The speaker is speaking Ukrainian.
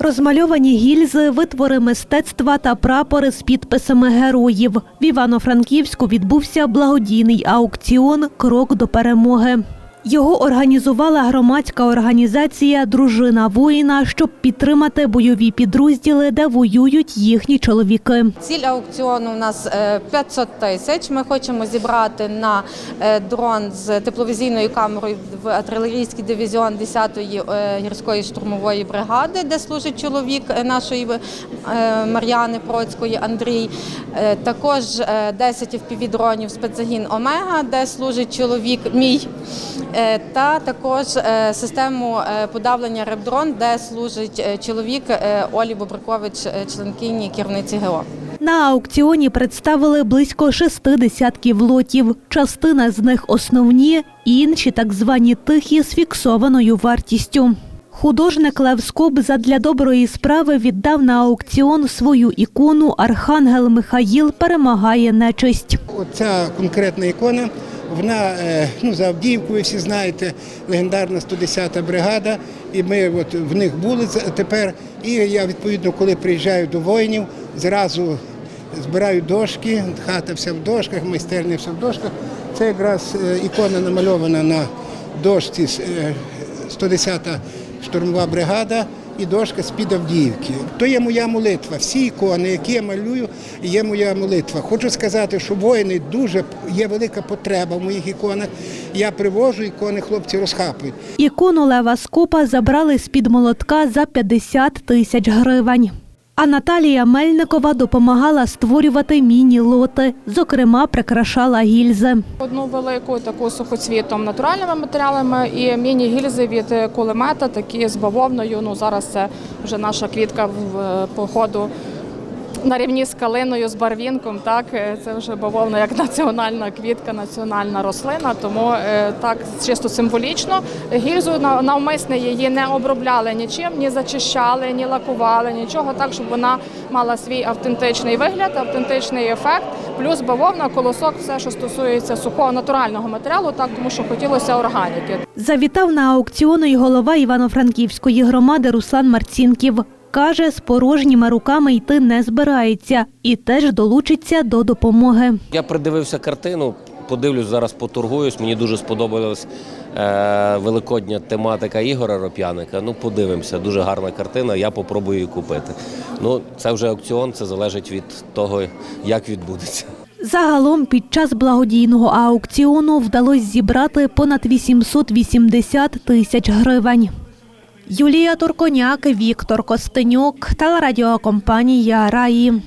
Розмальовані гільзи, витвори мистецтва та прапори з підписами героїв. В Івано-Франківську відбувся благодійний аукціон Крок до перемоги. Його організувала громадська організація Дружина воїна, щоб підтримати бойові підрозділи, де воюють їхні чоловіки. Ціль аукціону у нас е, 500 тисяч. Ми хочемо зібрати на е, дрон з тепловізійною камерою в артилерійський дивізіон 10-ї е, гірської штурмової бригади, де служить чоловік е, нашої е, Мар'яни Процької Андрій. Е, Також е, 10 FPV-дронів спецзагін Омега, де служить чоловік мій. Е, Та також е, систему е, подавлення ребдрон, де служить чоловік Олі Бобрикович, членкині керівниці ГО. На аукціоні представили близько шести десятків лотів. Частина з них основні, інші так звані тихі з фіксованою вартістю. Художник Лев Скоб задля доброї справи віддав на аукціон свою ікону Архангел Михаїл перемагає нечисть. Оця конкретна ікона, вона е, ну, за Авдіївку, ви всі знаєте, легендарна 110-та бригада. І ми от в них були тепер. І я відповідно, коли приїжджаю до воїнів, зразу збираю дошки, хата вся в дошках, майстерня вся в дошках. Це якраз е, ікона намальована на дошці е, 110-та штурмова бригада і дошка з-під Авдіївки. То є моя молитва. Всі ікони, які я малюю, є моя молитва. Хочу сказати, що воїни дуже є велика потреба в моїх іконах. Я привожу ікони, хлопці розхапують. Ікону Лева Скопа забрали з-під молотка за 50 тисяч гривень. А Наталія Мельникова допомагала створювати міні-лоти, зокрема, прикрашала гільзи. Одну велику таку сухоцвітом натуральними матеріалами і міні-гільзи від е, кулемета, такі з бавовною. Ну зараз це вже наша квітка в е, походу на рівні з калиною, з барвінком. Так Е, це вже бавовна як національна квітка, національна рослина. Тому е, так чисто символічно. Гільзу на- навмисне її не обробляли нічим, ні зачищали, ні лакували, нічого так, щоб вона мала свій автентичний вигляд, автентичний ефект. Плюс бавовна, колосок, все, що стосується сухого натурального матеріалу, так тому що хотілося органіки. Завітав на аукціону й голова Івано-Франківської громади Руслан Марцінків. Каже, з порожніми руками йти не збирається і теж долучиться до допомоги. Я придивився картину, подивлюсь зараз, поторгуюсь. Мені дуже сподобалась е, великодня тематика Ігора Роп'яника. Ну, подивимося, дуже гарна картина. Я попробую її купити. Ну, це вже аукціон, це залежить від того, як відбудеться. Загалом під час благодійного аукціону вдалося зібрати понад 880 тисяч гривень. Юлія Турконяк, Віктор Костенюк, телерадіокомпанія Раї.